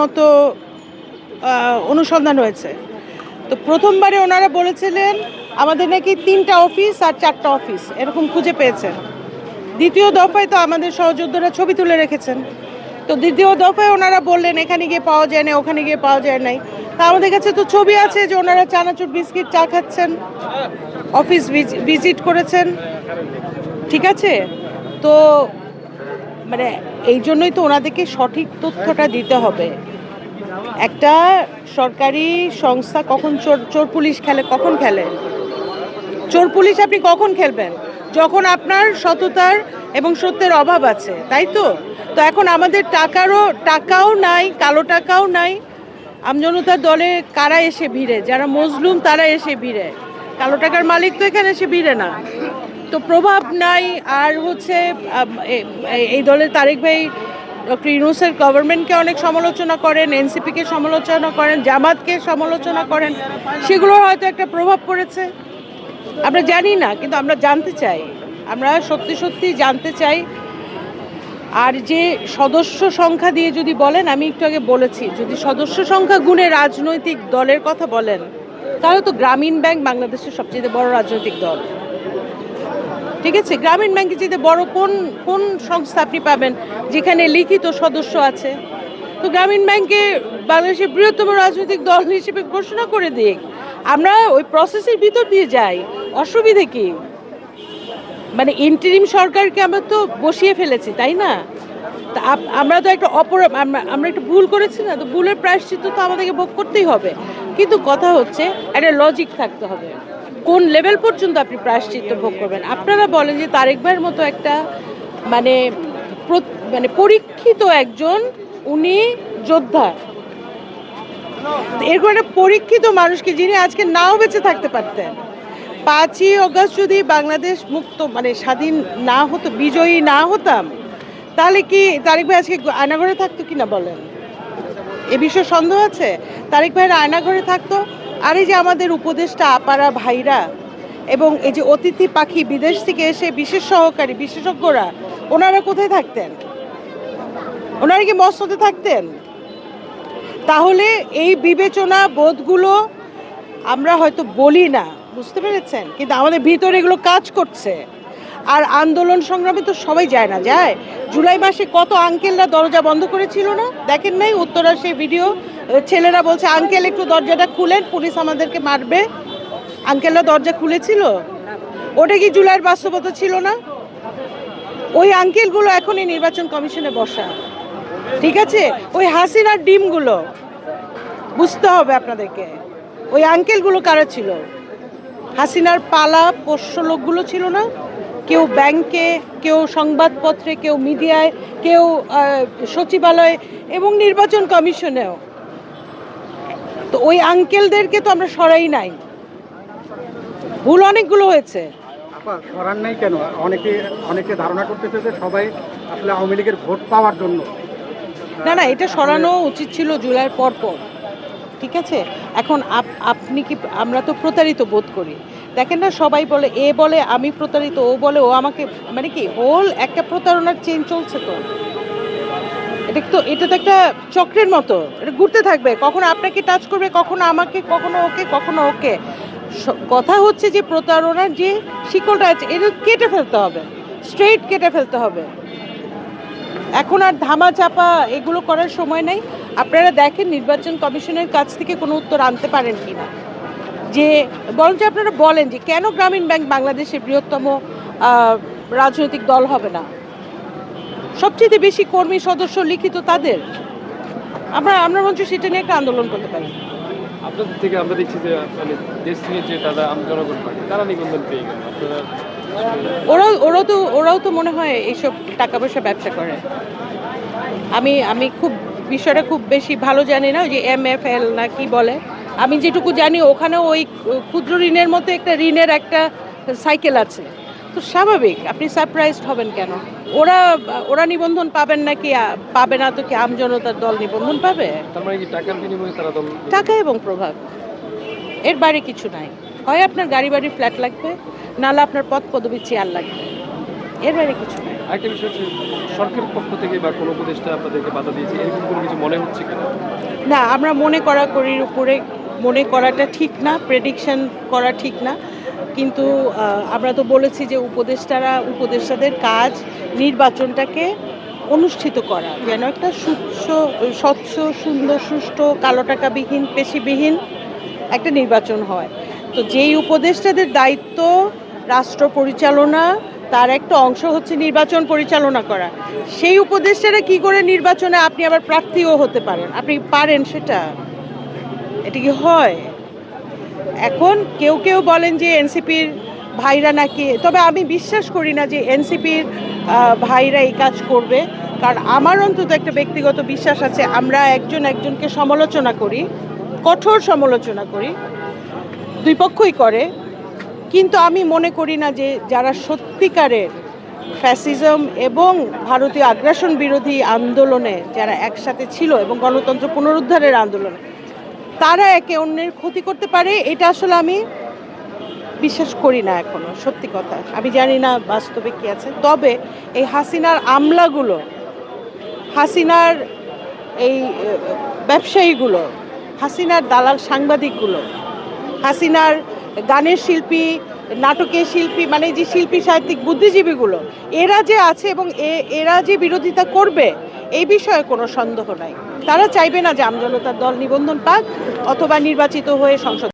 মতো অনুসন্ধান হয়েছে। তো প্রথমবারে ওনারা বলেছিলেন, আমাদের নাকি তিনটা অফিস আর চারটা অফিস। এরকম খুঁজে পেয়েছেন। দ্বিতীয় দফায় তো আমাদের সহযোদ্ধারা ছবি তুলে রেখেছেন। তো দ্বিতীয় দফায় ওনারা বললেন, এখানে গিয়ে পাওয়া যায় না, ওখানে গিয়ে পাওয়া যায় নাই। তা আমাদের কাছে তো ছবি আছে যে ওনারা চানাচুর বিস্কিট চা খাচ্ছেন, অফিস ভিজিট করেছেন। ঠিক আছে? তো মানে এই জন্যই তো ওনাদেরকে সঠিক তথ্যটা দিতে হবে। একটা সরকারি সংস্থা কখন চোর চোর পুলিশ খেলে, কখন খেলে? চোর পুলিশ আপনি কখন খেলবেন? যখন আপনার সততার এবং সত্যের অভাব আছে, তাই তো? তো এখন আমাদের টাকারও, টাকাও নাই, কালো টাকাও নাই। আমজনতার দলে কারা এসে ভিড়ে? যারা মজলুম, তারা এসে ভিড়ে। কালো টাকার মালিক তো এখানে এসে ভিড়ে না। তো প্রভাব নাই, আর হচ্ছে এই দলের তারেক ভাই ডক্টর ইউনুসের গভর্নমেন্টকে অনেক সমালোচনা করেন, এনসিপিকে সমালোচনা করেন, জামাতকে সমালোচনা করেন, সেগুলোর হয়তো একটা প্রভাব পড়েছে। আমরা জানি না, কিন্তু আমরা জানতে চাই। আমরা সত্যি সত্যি জানতে চাই। আর যে সদস্য সংখ্যা দিয়ে যদি বলেন, আমি একটু আগে বলেছি, যদি সদস্য সংখ্যা গুণে রাজনৈতিক দলের কথা বলেন, তাহলে তো গ্রামীণ ব্যাংক বাংলাদেশের সবচেয়ে বড় রাজনৈতিক দল। ঠিক আছে? গ্রামীণ ব্যাংকে যেতে বড় কোন কোন সংস্থা আপনি পাবেন? যেখানে লিখিত সদস্য আছে। তো গ্রামীণ ব্যাংকে বাংলাদেশের বৃহত্তম রাজনৈতিক দল হিসেবে ঘোষণা করে দিক। আমরা ওই প্রসেসের ভিতর দিয়ে যাই। অসুবিধে কি? মানে ইন্টারিম সরকারকে আমরা তো বসিয়ে ফেলেছি, তাই না? আমরা তো একটা অপরাধ আমরা আমরা একটা ভুল করেছি না? তো ভুলের প্রায়শ্চিত্ত তো আমাদেরকে ভোগ করতেই হবে। কিন্তু কথা হচ্ছে, একটা লজিক থাকতে হবে। কোন লেভেল পর্যন্ত আপনি প্রায়শ্চিত্ত ভোগ করবেন? আপনারা বলেন যে তারেক মতো একটা মানে মানে পরীক্ষিত একজন, উনি যোদ্ধা। এরকম একটা পরীক্ষিত মানুষকে যিনি আজকে নাও বেঁচে থাকতে পারতেন। পাঁচই অগস্ট যদি বাংলাদেশ মুক্ত মানে স্বাধীন না হতো, বিজয়ী না হতাম, তাহলে কি তারেক ভাই আজকে আয়নাঘরে থাকতো কি না বলেন? এ বিষয়ে সন্দেহ আছে? তারেক ভাইয়ের আয়নাঘরে থাকতো। আর এই যে আমাদের উপদেষ্টা, আপারা ভাইরা এবং এই যে অতিথি পাখি বিদেশ থেকে এসে বিশেষ সহকারী বিশেষজ্ঞরা, ওনারা কোথায় থাকতেন? ওনারা কি মসনদে থাকতেন? তাহলে এই বিবেচনা বোধগুলো আমরা হয়তো বলি না। বুঝতে পেরেছেন? কিন্তু আমাদের ভিতরে এগুলো কাজ করছে। আর আন্দোলন সংগ্রামে তো সবাই যায় না, যায়। জুলাই মাসে কত আঙ্কেলরা দরজা বন্ধ করেছিল না? দেখেন নাই, উত্তরার সেই ভিডিও ছেলেরা বলছে আঙ্কেল একটু দরজাটা খুলেন, পুলিশ আমাদেরকে মারবে। আঙ্কেলরা দরজা খুলেছিল? ওটা কি জুলাইয়ের বাস্তবতা ছিল না? ওই আঙ্কেলগুলো এখনই নির্বাচন কমিশনে বসা। ঠিক আছে? ওই হাসিনার ডিমগুলো, বুঝতে হবে আপনাদেরকে। ওই আঙ্কেলগুলো কারা ছিল? হাসিনার পালা পোষ্য লোকগুলো ছিল না? কেউ ব্যাংকে কেউ সংবাদপত্রে কেউ মিডিয়ায় কেউ সচিবালয়ে এবং নির্বাচন কমিশনেও। তো ওই আঙ্কেলদেরকে তো আমরা সরাই নাই। ভুল অনেকগুলো হয়েছে। সরান নাই কেন? অনেকে অনেকে ধারণা করতেছে যে সবাই আসলে আওয়ামী লীগের ভোট পাওয়ার জন্য। না না এটা সরানো উচিত ছিল জুলাইয়ের পর পর ঠিক আছে? এখন আপ- আপনি কি, আমরা তো প্রতারিত বোধ করি। দেখেন না, সবাই বলে, এ বলে, আমি প্রতারিত, ও বলে, ও আমাকে মানে কি হোল একটা প্রতারণার চেন চলছে তো। এটা তো এটা তো একটা চক্রের মতো, এটা ঘুরতে থাকবে। কখনো আপনাকে টাচ করবে, কখনো আমাকে, কখনো ওকে কখনো ওকে। কথা হচ্ছে যে প্রতারণার যে শিকলটা আছে, এটা কেটে ফেলতে হবে। স্ট্রেট কেটে ফেলতে হবে। এখন আর ধামা চাপা এগুলো করার সময় নেই। আপনারা দেখেন নির্বাচন কমিশনের কাছ থেকে কোনো উত্তর আনতে পারেন কি না যে, বরঞ্চ আপনারা বলেন যে, কেন গ্রামীণ ব্যাংক বাংলাদেশের বৃহত্তম রাজনৈতিক দল হবে না? সবচেয়ে বেশি কর্মী সদস্য লিখিত তাদের। আমরা আমরা মঞ্চ সেটা নিয়ে একটা আন্দোলন করতে পারি। আপনাদের থেকে আমরা দেখছি যে মানে দেশ থেকে যে তারা জনগণ পার্টি তারা নিবন্ধন পেয়ে গেল। আপনারা ওরাও ওরাও তো ওরাও তো মনে হয় এইসব টাকা পয়সা ব্যবসা করে। আমি আমি খুব বিষয়টা খুব বেশি ভালো জানি না ওই যে এম এফ এল না কি বলে। আমি যেটুকু জানি ওখানেও ওই ক্ষুদ্র ঋণের মতো একটা ঋণের একটা সাইকেল আছে। তো স্বাভাবিক আপনি সারপ্রাইজড হবেন কেন? ওরা ওরা নিবন্ধন পাবেন নাকি আ- পাবে না তো কি আমজনতার দল নিবন্ধন পাবে? মানে কি টাকা এবং প্রভাব। এর বাইরে কিছু নাই। হয় আপনার গাড়ি বাড়ি ফ্ল্যাট লাগবে নাহলে আপনার পদ পদবি চেয়ার লাগবে। এর বাইরে কিছু না। আরেকটা বিষয় হচ্ছে সরকারের পক্ষ থেকে বা কোনো উপদেষ্টা আপনাদেরকে বাধা দিয়েছে এরকম কোনো কিছু মনে হচ্ছে কিনা? না আমরা মনে করা করির উপরে মনে করাটা ঠিক না প্রেডিকশন করা ঠিক না। কিন্তু আমরা তো বলেছি যে উপদেষ্টারা উপদেষ্টাদের কাজ নির্বাচনটাকে অনুষ্ঠিত করা যেন একটা সুচ্ছ স্বচ্ছ সুন্দর সুষ্ঠু কালো টাকাবিহীন পেশিবিহীন একটা নির্বাচন হয়। তো যেই উপদেষ্টাদের দায়িত্ব রাষ্ট্র পরিচালনা, তার একটা অংশ হচ্ছে নির্বাচন পরিচালনা করা। সেই উপদেষ্টারা কি করে নির্বাচনে আপনি আবার প্রার্থীও হতে পারেন? আপনি পারেন সেটা? এটা কি হয়? এখন কেউ কেউ বলেন যে এনসিপির ভাইরা নাকি, তবে আমি বিশ্বাস করি না যে এনসিপির ভাইরা এই কাজ করবে। কারণ আমার অন্তত একটা ব্যক্তিগত বিশ্বাস আছে, আমরা একজন একজনকে সমালোচনা করি, কঠোর সমালোচনা করি। দুই পক্ষই করে, কিন্তু আমি মনে করি না যে যারা সত্যিকারের ফ্যাসিজম এবং ভারতীয় আগ্রাসন বিরোধী আন্দোলনে যারা একসাথে ছিল এবং গণতন্ত্র পুনরুদ্ধারের আন্দোলনে, তারা একে অন্যের ক্ষতি করতে পারে, এটা আসলে আমি বিশ্বাস করি না এখনও, সত্যি কথা। আমি জানি না বাস্তবে কি আছে, তবে এই হাসিনার আমলাগুলো, হাসিনার এই ব্যবসায়ীগুলো, হাসিনার দালাল সাংবাদিকগুলো হাসিনার গানের শিল্পী, নাটকের শিল্পী মানে যে শিল্পী, সাহিত্যিক, বুদ্ধিজীবীগুলো, এরা যে আছে এবং এরা যে বিরোধিতা করবে, এই বিষয়ে কোনো সন্দেহ নাই। তারা চাইবে না যে আমজনতার দল নিবন্ধন পাক অথবা নির্বাচিত হয়ে সংসদ